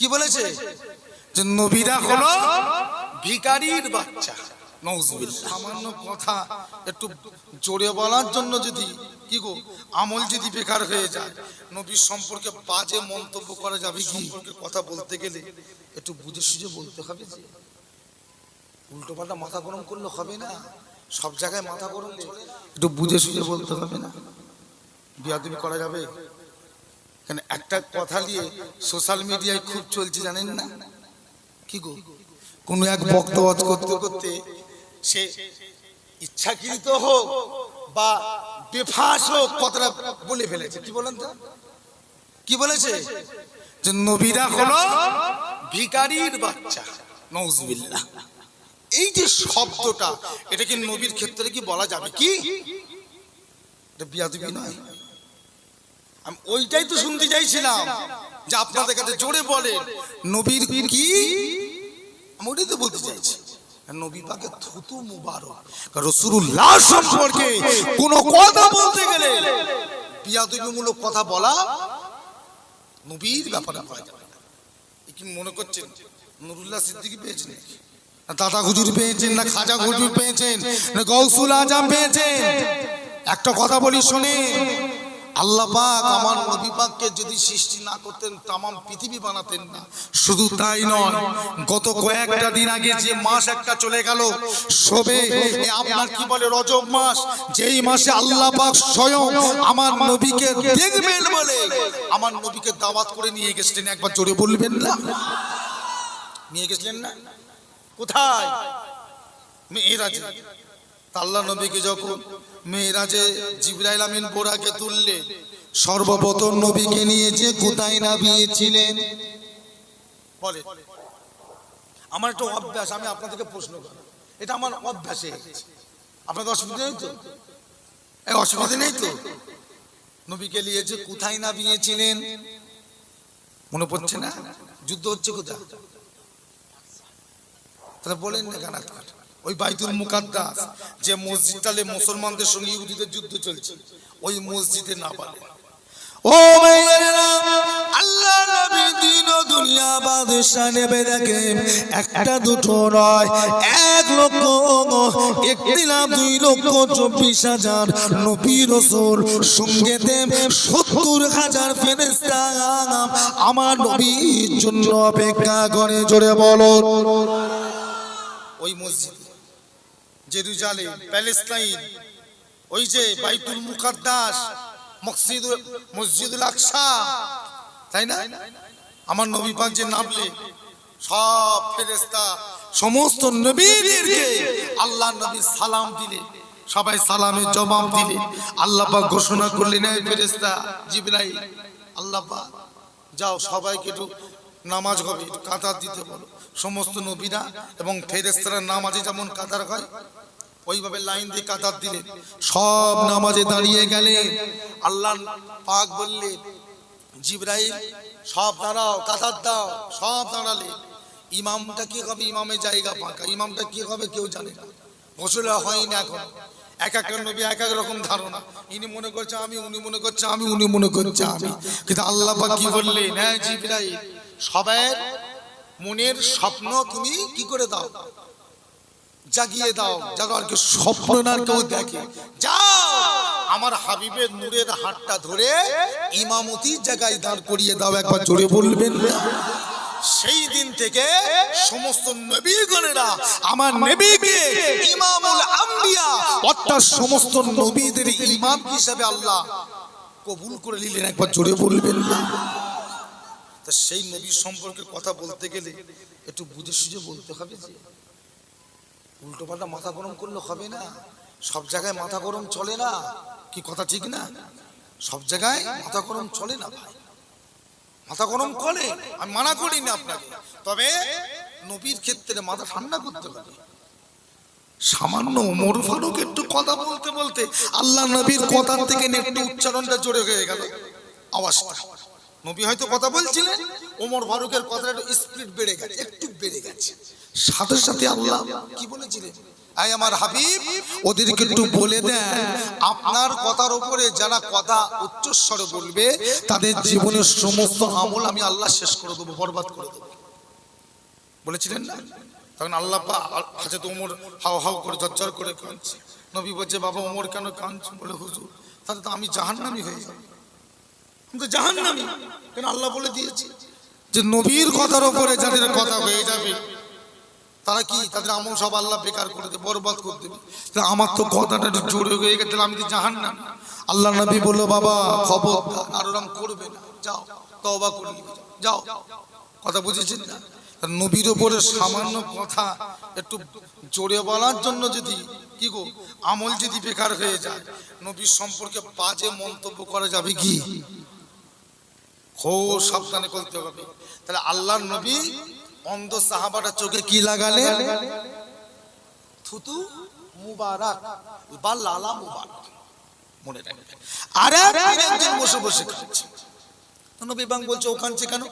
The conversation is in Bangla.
কি বলেছে? যে নবীরা হলো ভিখারির বাচ্চা। সামান্য কথা একটু জোরে বলার জন্য যদি কি গো আমল যদি বেকার হয়ে যায় নবীর সম্পর্কে বাজে মন্তব্য করা যাবে সম্পর্কে কথা বলতে গেলে একটু বুঝে সুঝে বলতে হবে যে উল্টো পাল্টা মাথা গরম করলে হবে না সব জায়গায় মাথা গরম একটু বুঝে সুঝে বলতে হবে না। বিয়াদবি করা যাবে? কেন একটা কথা নিয়ে সোশ্যাল মিডিয়ায় খুব চলছে জানেন না? কি গো? কোনো এক বক্তব্য করতে করতে সে ইচ্ছাকৃত হোক বা বেফাস হোক কথাটা বলে ফেলেছে। কি বলেন তো? কি বলেছে? যে নবীরা হলো ভিখারির বাচ্চা। নওজুবিল্লাহ। এই যে শব্দটা, এটা কি নবীর ক্ষেত্রে কি বলা যাবে কি? এটা বিয়াদবি নয়। আমি ওইটাই তো শুনতে চাইছিলাম যে আপনাদের কাছে জোরে বলে, নবীর কি? আমি ওটাই তো বলতে চাইছি। নবী পাকে থুতু মুবারক। রসুল্লাহ সম্পর্কে কোনো কথা বলতে গেলে বিয়াদবিমূলক কথা বলা নবীর ব্যাপারে বলা যাবে কি মনে করছেন? নুরুল্লাহ সিদ্দিকি পেয়েছেন দাদা হুজুর পেয়েছেন, না খাজা হুজুর পেয়েছেন, না গৌসুল আজম পেয়েছেন। একটা কথা বলি শুনে আল্লাহ পাক আমার নবী পাককে যদি সৃষ্টি না করতেন, তামাম পৃথিবী বানাতেন না। শুধু তাই নয়, গত কয়েকটা দিন আগে যে মাস একটা চলে গেল সবে আপনার কি বলে রজব মাস? যেই মাসে আল্লাহ পাক স্বয়ং আমার নবীকে দেখবেন বলে, আমার নবীকে দাওয়াত করে নিয়ে গেছিলেন। একবার জোরে বলবেন না। নিয়ে গেছিলেন না? কোথায়? মেয়েরাজে। আল্লাহ নবীকে যখন মেয়েরাজে জিব্রাইল আমিন বোরাকে তুললে, সর্বপ্রথম নবীকে নিয়ে যে কোথায় নামিয়েছিলেন? বলে, আমার একটা অভ্যাস, আমি আপনাদেরকে প্রশ্ন করি। এটা আমার অভ্যাসে আপনাদের অসুবিধা নেই তো? এই অসুবিধা নেই তো? নবীকে নিয়ে যে কোথায় নামিয়েছিলেন? মনে পড়ছে না? যুদ্ধ হচ্ছে কোথায়? তাহলে বলেন না কেন আপনার? ওই বাইতুল মুকাদ্দাস যে মসজিদটালে মুসলমানদের সঙ্গে ইহুদিদের যুদ্ধ চলছে, ওই মসজিদে না পারে। ও আল্লাহ নবী দিন দুনিয়া বাদশা নেবে দেখেন একটা দুটো নয়, এক লক্ষ একটি না দুই লক্ষ চব্বিশ হাজার নবী রসুল, সঙ্গে সত্তর হাজার ফেরেস্তা আমার নবীর জন্য অপেক্ষা করে, জোরে বলো। ওই মসজিদ জেরুজালেম, প্যালেস্তাইন, ওই যে বাইতুল মুকাদ্দাস, মসজিদুল মসজিদুল আকসা, তাই না? আমার নবী পাক যে নামলে, সব ফেরেস্তা সমস্ত নবীদেরকে আল্লাহ নবী সালাম দিলে, সবাই সালামের জবাব দিলে, আল্লাহ পাক ঘোষণা করলেন ফেরেস্তা জিবরাইল, আল্লাহ পাক, যাও সবাইকে একটু নামাজ হবে কাতার দিতে বলো। সমস্ত নবীরা এবং ফেরেস্তারা নামাজে যেমন কাতার হয়, ওইভাবে লাইন দিয়ে কাতার দিলেন। সব নামাজে দাঁড়িয়ে গেলে আল্লাহ পাক বললেন, জিব্রাইল, সব দাঁড়াও, কাতার দাও, সব দাঁড়ালে। ইমামটা কি হবে? ইমামের জায়গা ফাঁকা। ইমামটা কি হবে? কেউ জানে না। গোসল হয়নি এখন। এক এক নবী এক এক রকম ধারণা। ইনি মনে করছে আমি, উনি মনে করছে আমি, উনি মনে করছে আমি। কিন্তু আল্লাহ কি বললেন? হ্যাঁ জিব্রাইল সবাই মনের স্বপ্ন তুমি কি করে দাও? জাগিয়ে দাও আর কেউ স্বপ্ন না কেউ দেখে। যাও, আমার হাবিবের নূরের হাতটা ধরে ইমামতির জায়গায় দাঁড় করিয়ে দাও, একবার জোরে বলবেন না? সেই দিন থেকে সমস্ত নবীগণেরা, আমার নবীকে ইমামুল আম্বিয়া, অর্থাৎ সমস্ত নবীদের ইমাম হিসাবে আল্লাহ কবুল করে নিলেন, একবার জোরে বলবেন না। তা সেই নবী সম্পর্কে কথা বলতে গেলে একটু বুঝে সুঝে বলতে হবে যে, উল্টো পাল্টা মাথা গরম করলে হবে না। সব জায়গায় মাথা গরম চলে না। কি কথা ঠিক না? সব জায়গায় মাথা গরম চলে না ভাই। মাথা গরম করে, আমি মানা করি না আপনাকে। তবে নবীর ক্ষেত্রে মাথা ঠান্ডা করতে হবে। সামান্য ওমর ফারুক একটু কথা বলতে বলতে আল্লাহ নবীর কথার থেকে একটু উচ্চারণটা জোরে হয়ে গেল। আওয়াজটা। নবী হয়তো কথা বলছিলেন, ওমর ফারুকের কথাটা একটু স্পিড বেড়ে গেছে, একটু বেড়ে গেছে। সাথে সাথে আল্লাহ কি বলেছিলেন? আই আমার হাবিব, ওদেরকে একটু বলে দেন, আপনার কথার উপরে যারা কথা উচ্চস্বরে বলবে, তাদের জীবনের সমস্ত আমল আমি আল্লাহ শেষ করে দেবো, বরবাদ করে দেবো। বলেছিলেন না? তখন আল্লাহ পা তো ওমর হাও হাও করে, ঝরঝর করে কাঁদছে। নবী বলছে, বাবা, ওমর কেন কাঁদছে? বলে, হুজুর তাহলে তো আমি জাহান্নামি হয়ে যাব। আমি জাহান জাহান্নামি। কেন আল্লাহ বলে দিয়েছে যে নবীর কথার উপরে যাদের কথা হয়ে যাবে, তারা কি? তাদের আমল সব আল্লাহ বেকার করে দেবে, বরবাদ করে দেবে। আমার তো কথাটা একটু জোরে হয়ে গেছে আমি তো জাহান না আল্লাহ নবী বলল, বাবা খবর আর ওরম করবে না। যাও তবা করে যাও। কথা বুঝেছেন না? নবীর ওপরে সামান্য কথা একটু জোরে বলার জন্য যদি, কি গো? আমল যদি বেকার হয়ে যায়, নবীর সম্পর্কে বাজে মন্তব্য করা যাবে কি? খুব সাবধানে করতে হবে। তাহলে আল্লাহর নবী অন্ধ সাহাবাটা চোখে কি লাগালে? থুতু মুবারক বা লালা মুবারক। মনে রাখবেন আরে একজন বসে বসে খাচ্ছে। নবী বাং বলছে ওখান কেন?